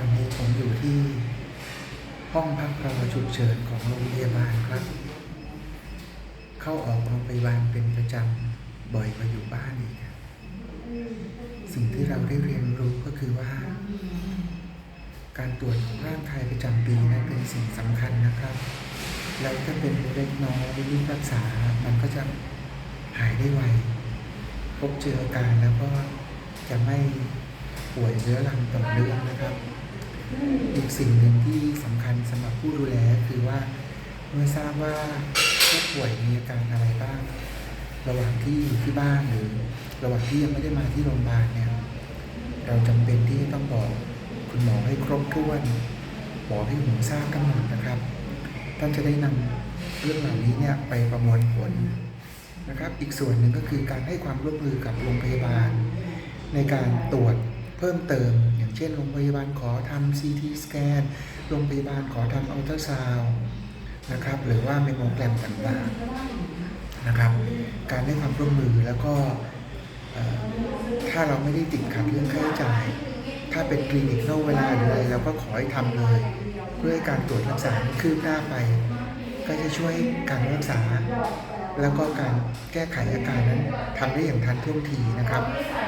อนนี้ผมอยู่ที่ห้องพักรอฉุกเฉินของโรงพยาบาลครับ เข้าออกโรงพยาบาลเป็นประจำบ่อยกว่าอยู่บ้านอีกสิ่งที่เราได้เรียนรู้ก็คือว่า การตรวจของร่างกายประจำปีนั้นเป็นสิ่งสำคัญนะครับ แล้วถ้าเป็นเล็กน้อยรีบรักษา มันก็จะหายได้ไวพบเจออาการแล้วก็จะไม่ป่วยเรื้อรังต่อเนื่องนะครับ อีกสิ่งหนึ่งที่สำคัญสำหรับผู้ดูแลคือว่าเมื่อทราบว่าผู้ป่วยมีอาการอะไรบ้าง ระหว่างที่อยู่ที่บ้านหรือ ระหว่างที่ยังไม่ได้มาที่โรงพยาบาลเนี่ยเราจำเป็นที่ต้องบอกคุณหมอให้ครบถ้วนบอกให้หมอทราบทั้งหมดนะครับท่านจะได้นำเรื่องเหล่านี้เนี่ยไปประมวลผลนะครับ อีกส่วนหนึ่งก็คือการให้ความร่วมมือกับโรงพยาบาล ในการตรวจ เพิ่มเติม อย่างเช่นโรงพยาบาลขอทำ CT สแกนโรงพยาบาลขอทำอัลตราซาวนะครับหรือว่าเมโมแกรมต่างๆนะครับ การให้ความร่วมมือแล้วก็ถ้าเราไม่ได้ติดขัดเรื่องค่าใช้จ่าย ถ้าเป็นคลินิกนอกเวลาหรืออะไรเราก็ขอให้ทำเลย เพื่อให้การตรวจรักษาคืบหน้าไป ก็จะช่วยการรักษา แล้วก็การแก้ไขอาการนั้นทำได้อย่างทันท่วงทีนะครับ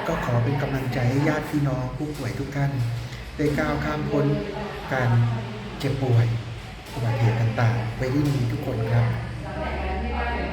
ก็ขอเป็นกำลังใจให้ญาติพี่น้องผู้ป่วยทุกท่านได้ก้าวข้ามพ้นการเจ็บป่วยอุบัติเหตุต่างๆ ไปได้ดีทุกคนครับ